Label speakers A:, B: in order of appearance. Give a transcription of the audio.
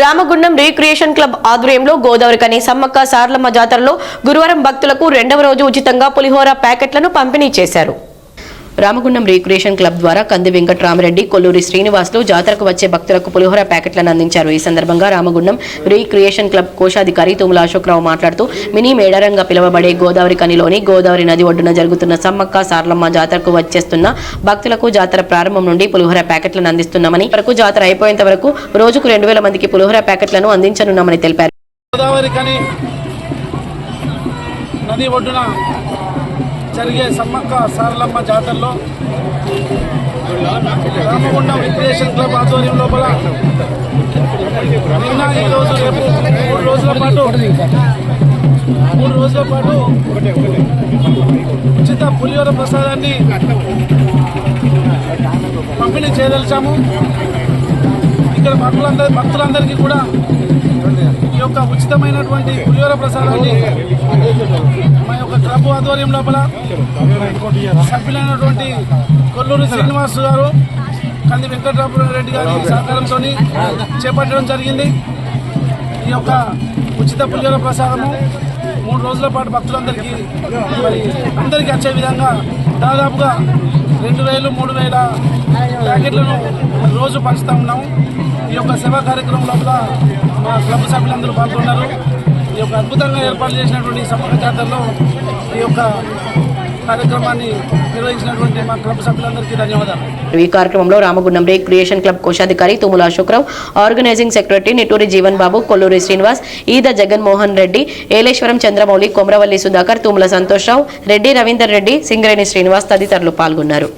A: Ramagundam recreation club ఆధ్వర్యంలో గోదావరి కని సమ్మక్క సార్లమ్మ జాతరలో గురువారం భక్తులకు రెండవ రోజు ఉచితంగా పులిహోర ప్యాకెట్లను పంపిణీ చేశారు. రామగుండం రీక్రియేషన్ క్లబ్ ద్వారా కంది వెంకట్రామరెడ్డి కొల్లూరి శ్రీనివాసులు జాతరకు వచ్చే భక్తులకు పులిహోర ప్యాకెట్లను అందించారు. ఈ సందర్భంగా రామగుండం రీక్రియేషన్ క్లబ్ కోశాధికారి తుముల అశోక్రావు మాట్లాడుతూ మినీ మేడారంగా పిలువబడే గోదావరి కనిలోని గోదావరి నది ఒడ్డున జరుగుతున్న సమ్మక్క సార్లమ్మ జాతరకు వచ్చేస్తున్న భక్తులకు జాతర ప్రారంభం నుండి పులిహోర ప్యాకెట్లను అందిస్తున్నామని వరకు జాతర అయిపోయేంత వరకు రోజుకు రెండు వేల మందికి పులిహోర ప్యాకెట్లను అందించనున్నామని తెలిపారు.
B: గోదావరి కని నది ఒడ్డున జరిగే సమ్మక్క సారలమ్మ జాతరలో రామగుండం రిక్రియేషన్ క్లబ్ ఆధ్వర్యం లోపల నిన్న ఈరోజు రేపు మూడు రోజుల పాటు మూడు రోజుల పాటు ఉచిత పులిహోర ప్రసాదాన్ని పంపిణీ చేయదలిచాము. ఇక్కడ భక్తులందరి భక్తులందరికీ కూడా ఈ యొక్క ఉచితమైనటువంటి పులిహోర ప్రసాదాన్ని మా యొక్క క్లబ్ ఆధ్వర్యం లోపల సభ్యులైనటువంటి కొల్లూరు శ్రీనివాస్ గారు కంది వెంకటరామ రెడ్డి గారి సహకారంతో చేపట్టడం జరిగింది. ఈ యొక్క ఉచిత పులిహోర ప్రసాదము మూడు రోజుల పాటు భక్తులందరికీ మరి అందరికీ వచ్చే విధంగా దాదాపుగా రెండు వేలు మూడు వేల ప్యాకెట్లను రోజు పంచుతూ ఉన్నాము. ఈ యొక్క సేవా కార్యక్రమం లోపల మా క్లబ్ సభ్యులందరూ పాల్గొన్నారు. ఈ యొక్క అద్భుతంగా ఏర్పాటు చేసినటువంటి సమగ్ర జాతరలో ఈ యొక్క కార్యక్రమాన్ని నిర్వహించినటువంటి మా క్లబ్ సభ్యులందరికీ ధన్యవాదాలు.
A: ఈ కార్యక్రమంలో రామగుండం రే క్రియేషన్ క్లబ్ కోశాధికారి తుముల అశోక్రావు ఆర్గనైజింగ్ సెక్రటరీ నిటూరి జీవన్ బాబు కొల్లూరి శ్రీనివాస్ ఈద జగన్మోహన్ రెడ్డి ఏలేశ్వరం చంద్రమౌళి కొమరవల్లి సుధాకర్ తుముల సంతోష్రావు రెడ్డి రవీందర్ రెడ్డి సింగరేణి శ్రీనివాస్ తదితరులు పాల్గొన్నారు.